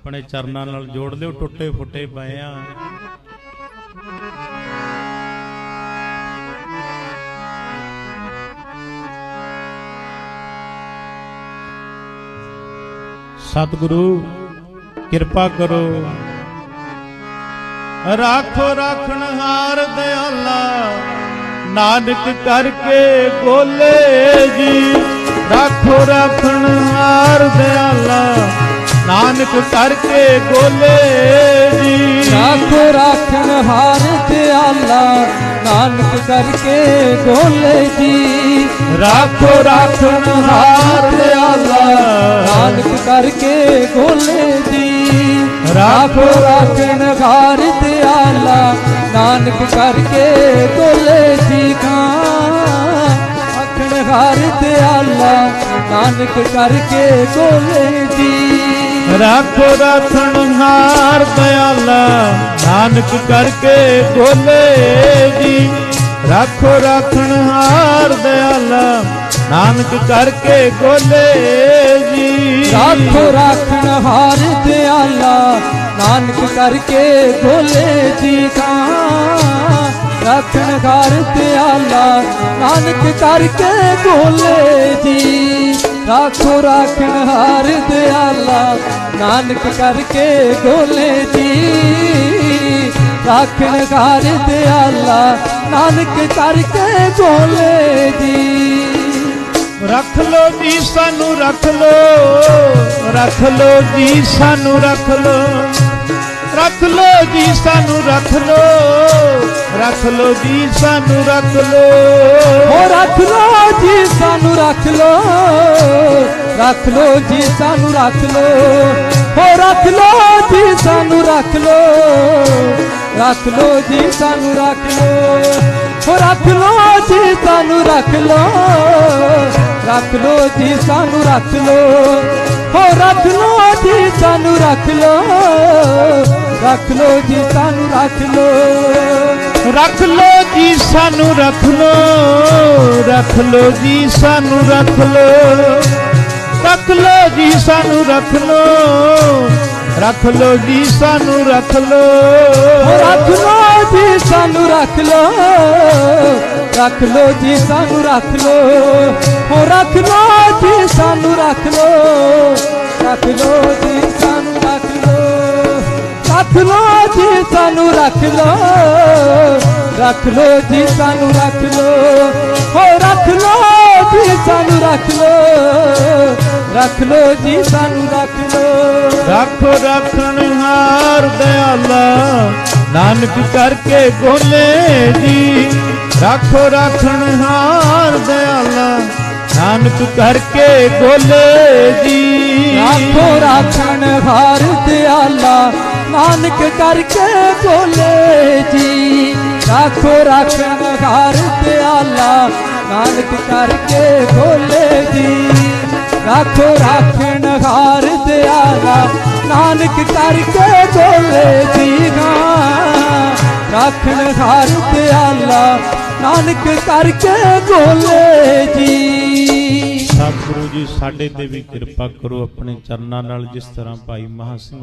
ਆਪਣੇ ਚਰਨਾਂ ਨਾਲ ਜੋੜ ਲਿਓ, ਟੁੱਟੇ ਫੁੱਟੇ ਪਏ ਆ। ਸਤਿਗੁਰੂ, ਕਿਰਪਾ ਕਰੋ। ਰਾਖੋ, ਰਾਖਣ ਹਾਰ ਦਿਆਲਾ, ਨਾਨਕ ਕਰਕੇ ਗੋਲੇ ਜੀ। ਰਾਖੋ, ਰਾਖਣ ਹਾਰ ਦਿਆਲਾ। ਨਾਨਕ ਕਰਕੇ ਗੋਲੇ ਜੀ। ਰਾਖੋ ਰਾਖਣ ਹਾਰ ਦਿਆਲਾ ਨਾਨਕ ਕਰਕੇ ਗੋਲੇ ਜੀ। ਰਾਖੋ ਰਾਖਣ ਹਾਰ ਦਿਆਲਾ ਨਾਨਕ ਕਰਕੇ ਗੋਲੇ ਜੀ। ਰਾਖੋ ਰਾਖਣ ਹਾਰ ਦਿਆਲਾ ਨਾਨਕ ਕਰਕੇ ਗੋਲੇ ਜੀ। ਖਾਂ ਆਖਣ ਹਾਰ ਦਿਆਲਾ ਨਾਨਕ ਕਰਕੇ ਗੋਲੇ ਜੀ। ਰਾਖੋ ਰਾਖਣ ਹਾਰ ਦਿਆਲਾ। ਨਾਨਕ ਕਰਕੇ ਗੋਲੇ ਜੀ। ਰਾਖੋ ਰਾਖਣ ਹਾਰ ਦਿਆਲਾ। ਨਾਨਕ ਕਰਕੇ ਗੋਲੇ ਜੀ। ਰਾਖੋ ਰਾਖਣ ਹਾਰ ਦਿਆਲਾ। ਨਾਨਕ ਕਰਕੇ ਗੋਲੇ ਜੀ ਖਾਂ ਰਾਖਣ ਹਾਰ ਦਿਆਲਾ। ਨਾਨਕ ਕਰਕੇ ਗੋਲੇ ਜੀ। ਰਾਖੋ ਰਾਖਣ ਹਾਰ ਦਿਆਲਾ ਨਾਨਕ ਕਰਕੇ ਗੋਲੇ ਜੀ ਰਾਖਣ ਹਾਰ ਦਿਆਲਾ ਨਾਨਕ ਕਰਕੇ ਗੋਲੇ ਜੀ ਰੱਖ ਲੋ ਜੀ ਸਾਨੂੰ ਰੱਖ ਲੋ ਰੱਖ ਲੋ ਜੀ ਸਾਨੂੰ ਰੱਖ ਲੋ ਰੱਖ ਲੋ ਜੀ ਸਾਨੂੰ ਰੱਖ ਲੋ ਰੱਖ ਲੋ ਜੀ ਸਾਨੂੰ ਰੱਖ ਲੋ ਓ ਰੱਖ ਲੋ ਜੀ, ਸਾਨੂੰ ਰੱਖ ਲੋ। ਰੱਖ ਲੋ ਜੀ, ਸਾਨੂੰ ਰੱਖ ਲੋ। ਹੋ ਰੱਖ ਲੋ ਜੀ, ਸਾਨੂੰ ਰੱਖ ਲੋ। ਰੱਖ ਲੋ ਜੀ, ਸਾਨੂੰ ਰੱਖ ਲੋ। ਹੋ ਰੱਖ ਲੋ ਜੀ, ਸਾਨੂੰ ਰੱਖ ਲੋ। ਰੱਖ ਲੋ ਜੀ, ਸਾਨੂੰ ਰੱਖ ਲੋ। ਹੋ ਰੱਖ ਲੋ ਜੀ, ਸਾਨੂੰ ਰੱਖ ਲੋ। ਰੱਖ ਲੋ ਜੀ, ਸਾਨੂੰ ਰੱਖ ਲੋ। ਰੱਖ ਲੋ ਜੀ, ਸਾਨੂੰ ਰੱਖ ਲੋ ਰੱਖ ਲੋ ਜੀ, ਸਾਨੂੰ ਰੱਖ ਲੋ। ਰੱਖ ਲੋ ਜੀ, ਸਾਨੂੰ ਰੱਖ ਲੋ ਰੱਖ ਲੋ ਜੀ, ਸਾਨੂੰ ਰੱਖ ਲੋ। ਰੱਖ ਲੋ ਜੀ, ਸਾਨੂੰ ਰੱਖ ਲੋ ਰੱਖ ਲੋ ਜੀ, ਸਾਨੂੰ ਰੱਖ ਲੋ। ਓ ਰੱਖ ਲੋ ਜੀ, ਸਾਨੂੰ ਰੱਖ ਲੋ ਰੱਖ ਲੋ ਜੀ, ਸਾਨੂੰ ਰੱਖ ਲੋ। ਰੱਖ ਲੋ ਜੀ, ਸਾਨੂੰ ਰੱਖ ਲੋ। ਰੱਖ ਲੋ ਜੀ ਸਾਨੂੰ ਰੱਖ ਲੋ। ਓ ਰੱਖ ਲੋ ਜੀ ਸਾਨੂੰ ਰੱਖ ਲੋ। ਰੱਖ ਲੋ ਜੀ ਸਾਨੂੰ ਰੱਖ ਲੋ। ਰੱਖੋ ਰੱਖਣ ਹਾਰ ਦਿਆਲਾ ਨਾਨਕ ਕਰਕੇ ਗੋਲੇ ਜੀ। ਰੱਖੋ ਰੱਖਣ ਹਾਰ ਦਿਆਲਾ ਨਾਨਕ ਕਰਕੇ ਗੋਲੇ ਜੀ। ਰਾਖੋ ਰਾਖਣ ਹਾਰ ਦਿਆਲਾ ਨਾਨਕ ਕਰਕੇ ਗੋਲੇ ਜੀ। ਰਾਖੋ ਰਾਖਣ ਹਾਰ ਦਿਆਲਾ ਨਾਨਕ ਕਰਕੇ ਬੋਲੇ ਜੀ। ਰਾਖੋ ਰਾਖਣ ਹਾਰ ਦਿਆਲਾ ਨਾਨਕ ਕਰਕੇ ਗੋਲੇ ਜੀ ਹਾਂ ਰਾਖਣ ਹਾਰ ਦਿਆਲਾ ਨਾਨਕ ਕਰਕੇ ਗੋਲੇ ਜੀ। ਸਤਿਗੁਰੂ ਜੀ, ਸਾਡੇ ਤੇ ਵੀ ਕਿਰਪਾ ਕਰੋ। ਆਪਣੇ ਚਰਨਾਂ ਨਾਲ ਜਿਸ ਤਰ੍ਹਾਂ ਭਾਈ ਮਹਾ ਸਿੰਘ